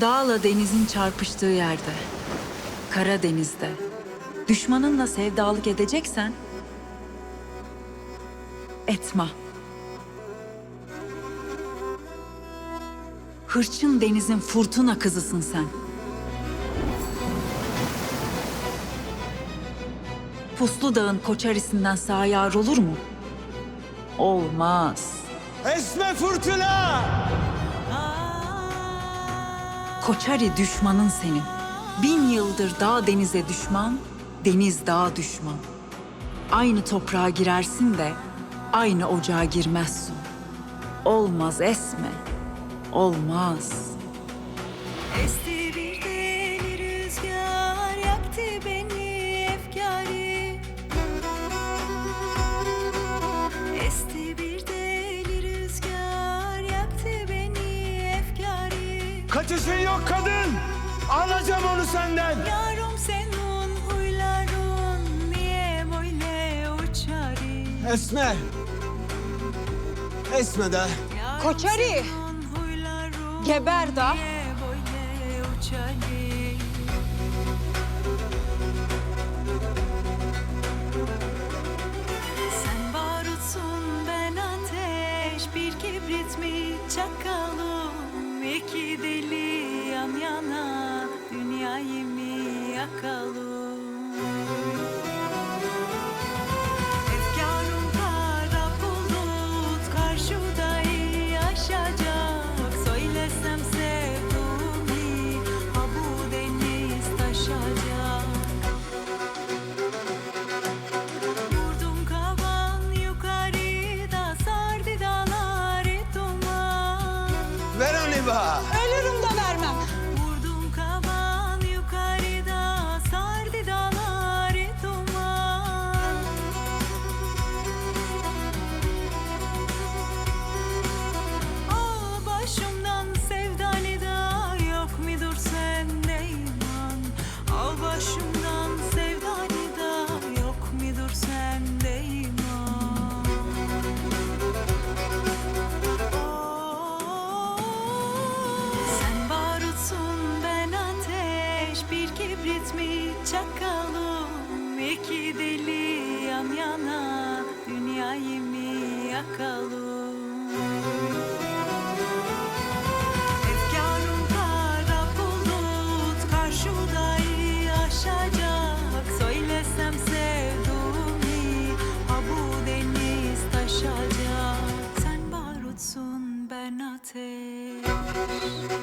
Dağla denizin çarpıştığı yerde, Karadeniz'de, düşmanınla sevdalık edeceksen, etme. Hırçın denizin fırtına kızısın sen. Puslu dağın koçarisinden sağ yar olur mu? Olmaz. Esme fırtına! Koçari düşmanın senin. Bin yıldır dağ denize düşman, deniz dağa düşman. Aynı toprağa girersin de aynı ocağa girmezsin. Olmaz esme, olmaz. Esti Kaçışın yok kadın! Alacağım onu senden! Yarım senin huyların niye böyle uçari Esme! Esme de. Huyların geber da. Sen barutsun ben ateş Bir kibrit mi çakalım İki yan yana Dünyayı mı yakalım. Efkarım kara bulut Karşıda iyi aşacak Söylesem sevduğumu Ha bu deniz taşacak. Vurdum kavan yukarıda sardı dağları duman. Ver onu bana! Bir kibrit mi çakalım İki deli yan yana Dünyayı mı yakalım? Efkarım kara bulut Karşıda iyi aşacak. Söylesem sevduğumu Ha bu deniz taşacak. Sen barutsun ben ateş